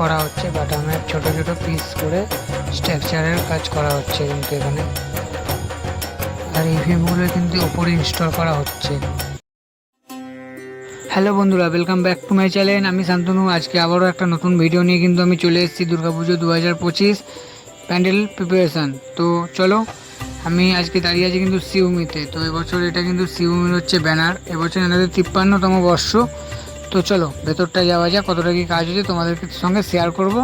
করা হচ্ছে বাটামের ছোট ছোট পিস করে স্ট্রাকচারের কাজ করা হচ্ছে কিন্তু এখানে। আর ইভিএমগুলো কিন্তু ওপরে ইনস্টল করা হচ্ছে। হ্যালো বন্ধুরা welcome back to my channel আমি শান্তনু, আজকে আবারও একটা নতুন ভিডিও নিয়ে কিন্তু আমি চলে এসেছি দুর্গাপুজো দু হাজার পঁচিশ প্যান্ডেল প্রিপারেশান তো চলো, আমি আজকে দাঁড়িয়ে আছি কিন্তু সিউমিতে তো। এবছর এটা কিন্তু সিউমির হচ্ছে ব্যানার এবছর এনাদের তিপ্পান্নতম বর্ষ। তো চলো ভেতরটা যাওয়া যাক, কতটা কি কাজ হচ্ছে তোমাদের সঙ্গে শেয়ার করব।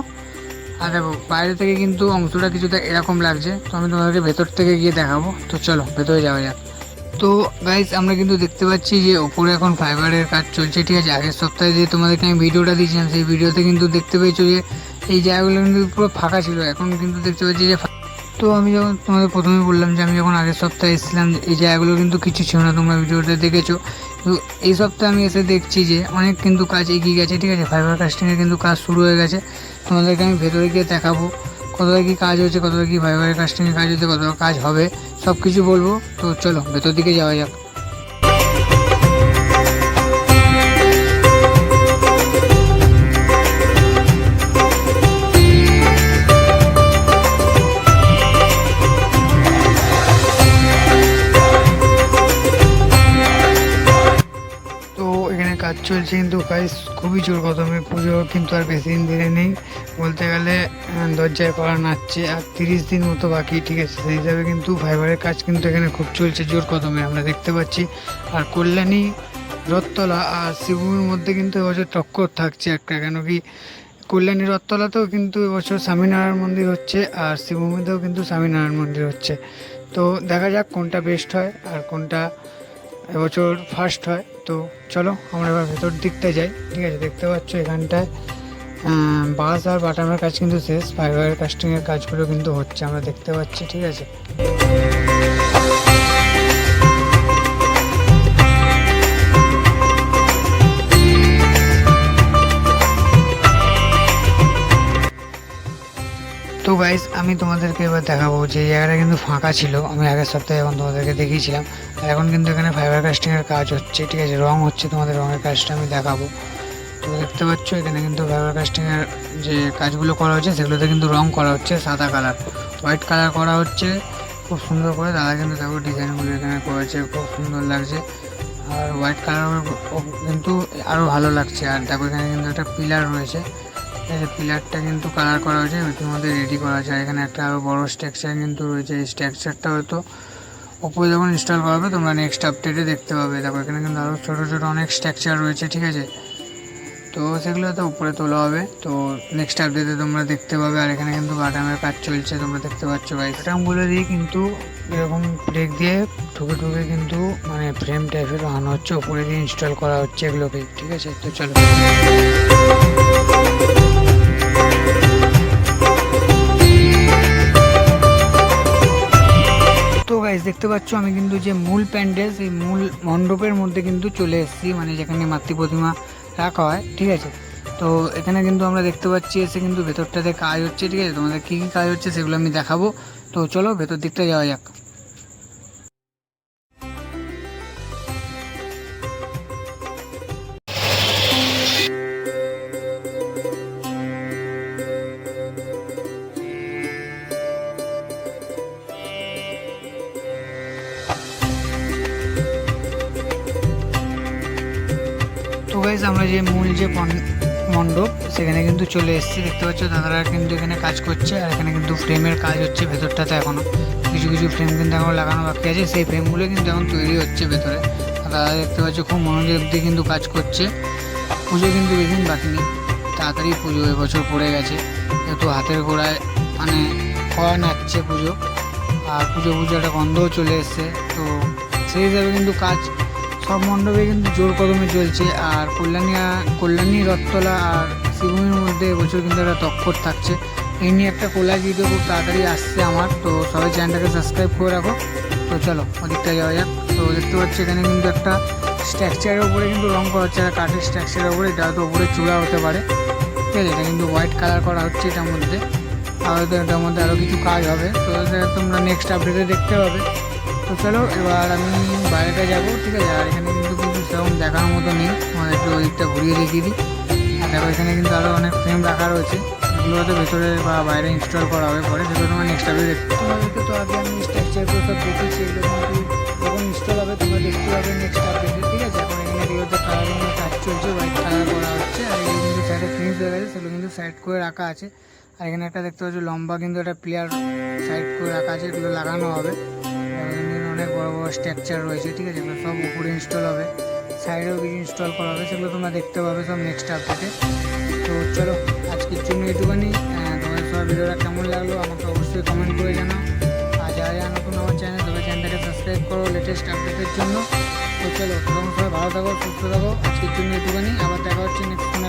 আর দেখো, বাইরে থেকে কিন্তু অংশটা কিছুটা এরকম লাগছে, তো আমি তোমাদেরকে ভেতর থেকে গিয়ে দেখাবো। তো চলো, ভেতরে যাওয়া যাক। তো গাইজ আমরা কিন্তু দেখতে পাচ্ছি যে ওপরে এখন ফাইবারের কাজ চলছে, ঠিক আছে? আগের সপ্তাহে যে তোমাদেরকে আমি ভিডিওটা দিয়েছিলাম, সেই ভিডিওতে কিন্তু দেখতে পেয়েছ যে, এই জায়গাগুলো কিন্তু পুরো ফাঁকা ছিল, এখন কিন্তু দেখতে পাচ্ছি যে তো আমি যখন তোমাদের প্রথমে বললাম যে আমি যখন আগের সপ্তাহে এসেছিলাম, এই জায়গাগুলো কিন্তু কিছু ছিল না, তোমরা ভিডিওতে দেখেছ। তো এই সপ্তাহে আমি এসে দেখছি যে অনেক কিন্তু কাজ এগিয়ে গেছে, ঠিক আছে? ফাইবার কাস্টিংয়ের কিন্তু কাজ শুরু হয়ে গেছে। তোমাদেরকে আমি ভেতরে গিয়ে দেখাবো কতটা কী কাজ হচ্ছে কতটা কী ফাইবার কাস্টিংয়ের কাজ হচ্ছে কতটা কাজ হবে সব কিছু বলব। তো চলো, ভেতর দিকে যাওয়া যাক। চলছে কিন্তু গাইস খুবই জোর কদমে পুজো, কিন্তু আর বেশি দিন ধরে নেই। বলতে গেলে দরজায় করা নাচছে আর তিরিশ দিন মতো বাকি, ঠিক আছে? সেই হিসাবে কিন্তু ফাইবারের কাজ কিন্তু এখানে খুব চলছে জোর কদমে, আমরা দেখতে পাচ্ছি। আর কল্যাণী, রথতলা আর শিবভূমির মধ্যে কিন্তু এবছর টক্কর থাকছে একটা, কেন কি কল্যাণী রথতলাতেও কিন্তু এবছর স্বামীনারায়ণ মন্দির হচ্ছে, আর শিবভূমিতেও কিন্তু স্বামীনারায়ণ মন্দির হচ্ছে। তো দেখা যাক কোনটা বেস্ট হয়, আর কোনটা এবছর ফার্স্ট হয়। তো চলো আমরা এবার ভেতর দিকটা যাই। ঠিক আছে, দেখতে পাচ্ছ এখানটায় বাস আর বাটামের কাজ কিন্তু শেষ। ফাইবার কাস্টিংয়ের কাজগুলো কিন্তু হচ্ছে, আমরা দেখতে পাচ্ছি, ঠিক আছে? গাইস আমি তোমাদেরকে এবার দেখাবো যে জায়গাটা কিন্তু ফাঁকা ছিল। আমি আগের সপ্তাহে এখন তোমাদেরকে দেখিয়েছিলাম। আর এখন কিন্তু এখানে ফাইবার কাস্টিংয়ের কাজ হচ্ছে, ঠিক আছে? রং হচ্ছে, তোমাদের রঙের কাজটা আমি দেখাবো। তো দেখতে পাচ্ছ, এখানে কিন্তু ফাইবার কাস্টিংয়ের যে কাজগুলো করা হচ্ছে, সেগুলোতে কিন্তু রং করা হচ্ছে, সাদা কালার হোয়াইট কালার করা হচ্ছে, খুব সুন্দর করে। দাদা কিন্তু দেখো ডিজাইনগুলো এখানে করেছে, খুব সুন্দর লাগছে। আর হোয়াইট কালার কিন্তু আরও ভালো লাগছে। আর দেখো এখানে কিন্তু একটা পিলার রয়েছে। এই যে পিলারটা কিন্তু কালার করা হয়েছে, ইতিমধ্যে রেডি করা আছে। এখানে একটা আরও বড় স্ট্রাকচার কিন্তু রয়েছে। এই স্ট্রাকচারটা হয়তো ওপরে যখন ইনস্টল করা হবে তোমরা নেক্সট আপডেটে দেখতে পাবে। দেখো, এখানে কিন্তু আরও ছোটো ছোটো অনেক স্ট্রাকচার রয়েছে, ঠিক আছে? তো সেগুলো তো উপরে তোলা হবে। তো নেক্সট আপডেটে তোমরা দেখতে পাবে। আর এখানে কিন্তু বাটামের কাজ চলছে, তোমরা দেখতে পাচ্ছ ভাই। বাটামগুলো দিয়ে কিন্তু এরকম ব্রেক দিয়ে ঠুকে ঠুকে কিন্তু মানে ফ্রেম টাইপের বানানো হচ্ছে। উপরে দিয়ে ইনস্টল করা হচ্ছে এগুলোকে, ঠিক আছে? তো চলো। গাইজ দেখতে পাচ্ছ, আমি কিন্তু যে মূল প্যান্ডেল, সেই মূল মণ্ডপের মধ্যে কিন্তু চলে এসেছি মানে যেখানে মাতৃ প্রতিমা রাখা হয়, ঠিক আছে? তো এখানে কিন্তু আমরা দেখতে পাচ্ছি, এসে কিন্তু ভেতরটাতে কাজ হচ্ছে, ঠিক আছে? তোমাদের কী কী কাজ হচ্ছে সেগুলো আমি দেখাবো। তো চলো, ভেতর দিকটা যাওয়া যাক। গাইজ আমরা যে মূল যে মণ্ডপ, সেখানে কিন্তু চলে এসেছি। দেখতে পাচ্ছ, দাদারা কিন্তু এখানে কাজ করছে, আর এখানে কিন্তু ফ্রেমের কাজ হচ্ছে ভেতরটাতে এখনও। কিছু কিছু ফ্রেম কিন্তু এখন লাগানো বাকি আছে, সেই ফ্রেমগুলো কিন্তু এখন তৈরি হচ্ছে ভেতরে। আর দাদা দেখতে পাচ্ছ, খুব মনোযোগ দিয়ে কিন্তু কাজ করছে। পুজো কিন্তু বেশিদিন বাকি নেই। তাড়াতাড়ি পুজো, এবছর পড়ে গেছে। যেহেতু হাতের গোড়ায় মানে করা নাচছে পুজো, আর পুজো পুজো একটা গন্ধও চলে এসছে। তো সেই হিসাবে কিন্তু কাজ সব মণ্ডপে কিন্তু জোর কদমে চলছে, আর কল্যাণী কল্যাণী, রথতলা আর শিবভূমির মধ্যে এবছর কিন্তু একটা তক্কর থাকছে। এই নিয়ে একটা কোলা ভিডিও খুব তাড়াতাড়ি আসছে আমার, তো সবাই চ্যানেলটাকে সাবস্ক্রাইব করে রাখো। তো চলো ওদিকটা যাওয়া যাক। তো দেখতে পাচ্ছি এখানে কিন্তু একটা স্ট্রাকচারের উপরে কিন্তু রং করা হচ্ছে, আর কাঠের স্ট্রাকচারের উপরে, এটা হয়তো উপরে চূড়া হতে পারে। ঠিক আছে, এটা কিন্তু হোয়াইট কালার করা হচ্ছে এটার মধ্যে। আর হয়তো এটার মধ্যে আরও কিছু কাজ হবে। তো তোমরা নেক্সট আপডেটে দেখতে পাবে। তো চলো, এবার আমি বাইরেটা যাব, ঠিক আছে? আর এখানে কিন্তু কিছু সেরকম দেখার মতো নেই। আমাদের একটু ওদিকটা ঘুরিয়ে দেখিয়ে দিই। দেখো, এখানে কিন্তু আরও অনেক ফ্রেম রাখা রয়েছে। এগুলো হয়তো ভেতরে বা বাইরে ইনস্টল করা হবে পরে। সেগুলো তোমার নেক্সট আপে দেখতে তোমাদেরকে তো আগে আমি স্ট্রাকচারগুলো সব দেখেছি এগুলো যখন ইনস্টল হবে তোমরা দেখতে পাবে নেক্সট আপডেটে ঠিক আছে? এখন এখানে এগুলোতে কালারিংয়ের কাজ চলছে হোয়াইট কালার করা হচ্ছে, আর এগুলো কিন্তু সাইডে ফিনিশ হয়ে গেছে, সেগুলো কিন্তু সাইড করে রাখা আছে। আর এখানে একটা দেখতে পাচ্ছ, লম্বা কিন্তু একটা প্লেয়ার সাইড করে রাখা আছে, এগুলো লাগানো হবে। বড় স্ট্রাকচার রয়েছে ঠিক আছে? এগুলো সব উপরে ইনস্টল হবে সাইডেও কিছু ইনস্টল করা হবে সেগুলো তোমরা দেখতে পাবে সব নেক্সট আপডেটে তো চলো আজকের জন্য এটুখানি। আহ, তোমাদের সবার ভিডিওটা কেমন লাগল আমাকে অবশ্যই কমেন্ট করে জানাও। আর যারা যারা নতুন আমার চ্যানেল তবে চ্যানেলটাকে সাবস্ক্রাইব করো লেটেস্ট আপডেটের জন্য। তো চলো তোমরা সবাই ভালো থাকো সুস্থ থাকো। আজকের জন্য এটুখানি। আবার দেখা হচ্ছে নেক্সট কোনো